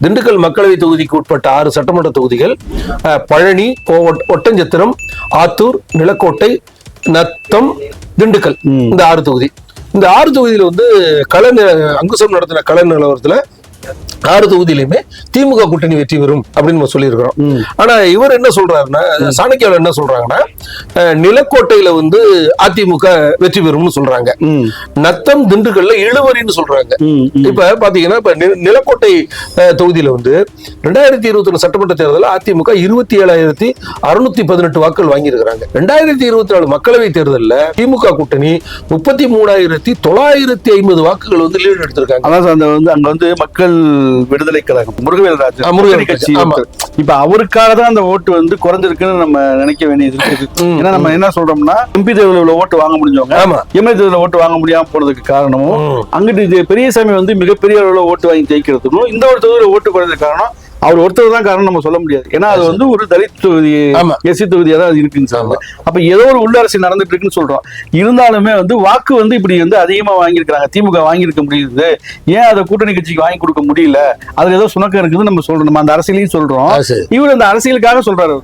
திண்டுக்கல் மக்களவை தொகுதிக்கு உட்பட்ட ஆறு சட்டமன்ற தொகுதிகள் அஹ், பழனி ஒட்டஞ்சத்திரம் ஆத்தூர் நிலக்கோட்டை நத்தம் திண்டுக்கல் இந்த ஆறு தொகுதி. இந்த ஆறு தொகுதியில வந்து கள அங்குசம் நடத்தின கள நிலவரத்துல ஆறு தொகுதியிலுமே திமுக கூட்டணி வெற்றி பெறும் அப்படின்னு நம்ம சொல்லியிருக்கிறோம். ஆனா இவர் என்ன சொல்றாருன்னா சாணக்கியாவில் என்ன சொல்றாங்கன்னா நிலக்கோட்டையில வந்து அதிமுக வெற்றி பெறும்னு சொல்றாங்க. நத்தம் திண்டுக்கல்ல இழுவரின்னு சொல்றாங்க. இப்ப பாத்தீங்கன்னா இப்ப நிலக்கோட்டை தொகுதியில வந்து ரெண்டாயிரத்தி இருபத்தி ஒண்ணு சட்டமன்ற தேர்தலில் அதிமுக இருபத்தி ஏழாயிரத்தி அறுநூத்தி பதினெட்டு வாக்குகள் வாங்கியிருக்கிறாங்க. ரெண்டாயிரத்தி இருபத்தி நாலு மக்களவை தேர்தலில் திமுக கூட்டணி முப்பத்தி மூணாயிரத்தி தொள்ளாயிரத்தி ஐம்பது வாக்குகள் வந்து லீடு எடுத்திருக்காங்க. அதான் அந்த வந்து அங்க வந்து மக்கள் விடுதலை கழகம் முருகவேல் ராஜ் கட்சி. இப்ப அவருக்காக தான் அந்த ஓட்டு வந்து குறைஞ்சிருக்குன்னு நம்ம நினைக்க வேண்டியது இருக்குது ஏன்னா நம்ம என்ன சொல்றோம்னா எம்பி தேர்தலில் ஓட்டு வாங்க முடிஞ்சவங்க எம்எல்ஏ தேர்தலில் ஓட்டு வாங்க முடியாம போனதுக்கு காரணமும். அங்கிட்டு பெரியசாமி வந்து மிகப்பெரிய அளவுல ஓட்டு வாங்கி ஜெயிக்கிறதுக்கும் இந்த ஒரு தொகுதியில ஓட்டு குறைஞ்சதுக்கு காரணம் அவர் ஒருத்தர் தான் காரணம் நம்ம சொல்ல முடியாது. ஏன்னா அது வந்து ஒரு தலித் தொகுதி. எஸ்சி தொகுதியா தான் அது இருக்குன்னு ஆமா. அப்ப ஏதோ ஒரு உள்ளரசு நடந்துட்டு இருக்குன்னு சொல்றோம். இருந்தாலுமே வந்து வாக்கு வந்து இப்படி வந்து அதிகமா வாங்கியிருக்காங்க திமுக வாங்கியிருக்க முடியுது. ஏன் அதை கூட்டணி கட்சிக்கு வாங்கி கொடுக்க முடியல? அதுல ஏதோ சுணக்கம் இருக்குதுன்னு நம்ம சொல்றோம். நம்ம அந்த அரசியலையும் சொல்றோம். இவர் அந்த அரசியலுக்காக சொல்றாரு.